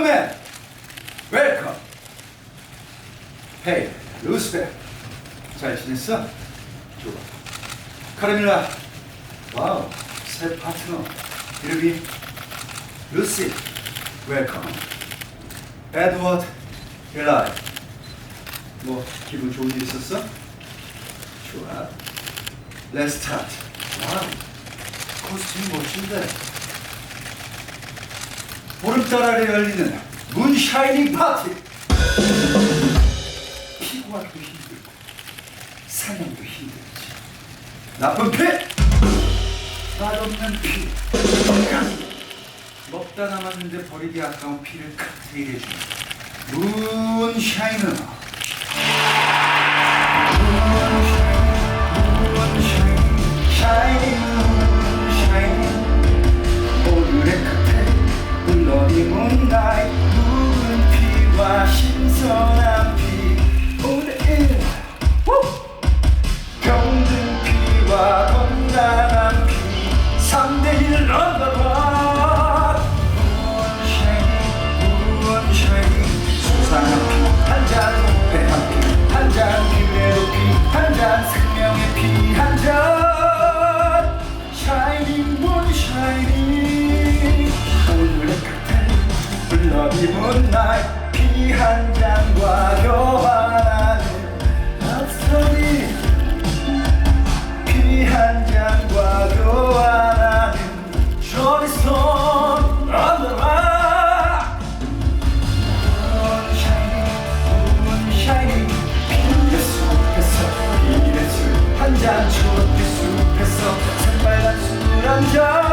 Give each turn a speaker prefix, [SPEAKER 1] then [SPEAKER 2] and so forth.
[SPEAKER 1] 웰컴맨 웰컴. 헤이 루스벨. 잘 지냈어? 좋아. 카르밀라. 와우 새 파트너. 이름이 루시. 웰컴. 에드워드 일라이. 뭐 기분 좋은 일 있었어? 좋아. 레스타트. 와우 코스튬 멋진데. 보름달 아래 열리는 문샤이닝 파티. 피고하기도 힘들고 사냥도 힘들지. 나쁜 피, 맛없는 피. 먹다 남았는데 버리기 아까운 피를 칵테일해 주는 문샤이너. another 짠 추억의 숲에서 새빨간 수란 장.